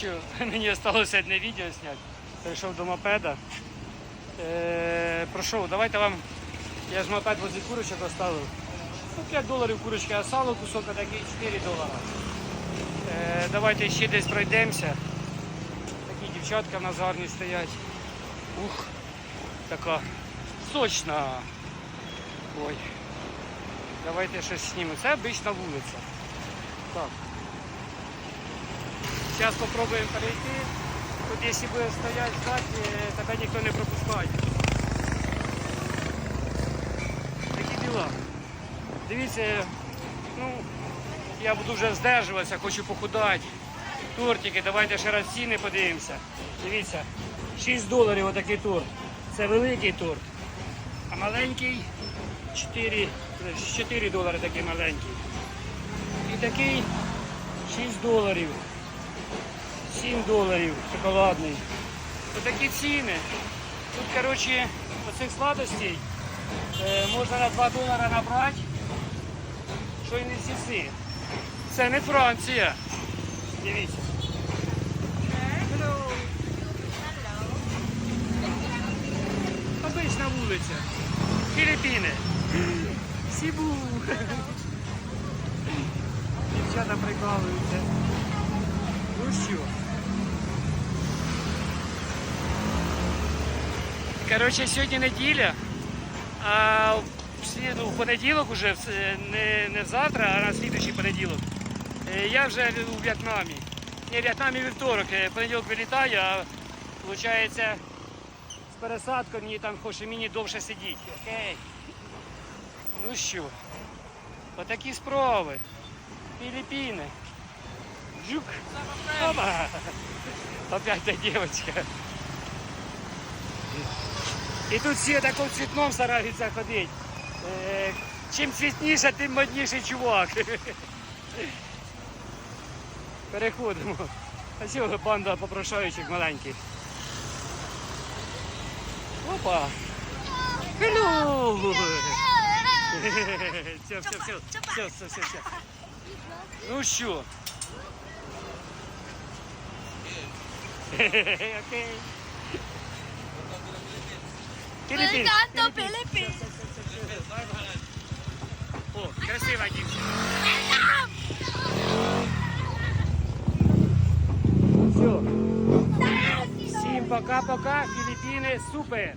Коротше, мені залишилося одне відео зняти. Прийшов до мопеда. Е, пройшов, давайте вам. Я ж мопед возле курочок оставив. Ну, 5 доларів курочки, а сало кусок такий 4 долара. Е, давайте ще десь пройдемося. Такі дівчатка в нас гарні стоять. Ух, така сочна. Ой. Давайте щось знімемо. Це обична вулиця. Так. Зараз спробуємо перейти. Тут якщо буде стояти ждати, е, тебе ніхто не пропускає. Такі діла. Дивіться, ну, я буду вже здержуватися, хочу похудати. Тортики, давайте ще раз ціни подивимося. Дивіться, 6 доларів отакий торт. Це великий торт. А маленький 4, 4 долари такий маленький. І такий 6 доларів. 7 доларів шоколадний. Отакі ціни. Тут, коротше, оцих сладостей е, можна на 2 долара набрати, що й не сіси. Це не Франція. Дивіться. Обична вулиця. Філіппіни. Сібу. Дівчата прикалуються. Ну що? Коротше, сьогодні неділя, а в ну, понеділок уже, не, не завтра, а на слідуючий понеділок. е, Я вже у В'єтнамі. Не, в В'єтнамі вівторок, е, понеділок вилітаю, а виходить з пересадкою мені там хоче мені довше сидіти. Окей. Ну що, отакі справи. Філіппіни. Жук. Опа. Опять та девочка. І тут всі таким цвітном стараються ходити. Е, чим цвітніше, тим модніший чувак. Переходимо. А цього банда попрошаючих маленьких. Опа! Hello! Все, все, все, все, все, все, все. Ну що? Окей. Філіппін. Canto Philippines. О, красива дівчина. Все. Всім пока-пока. Філіппіни супер.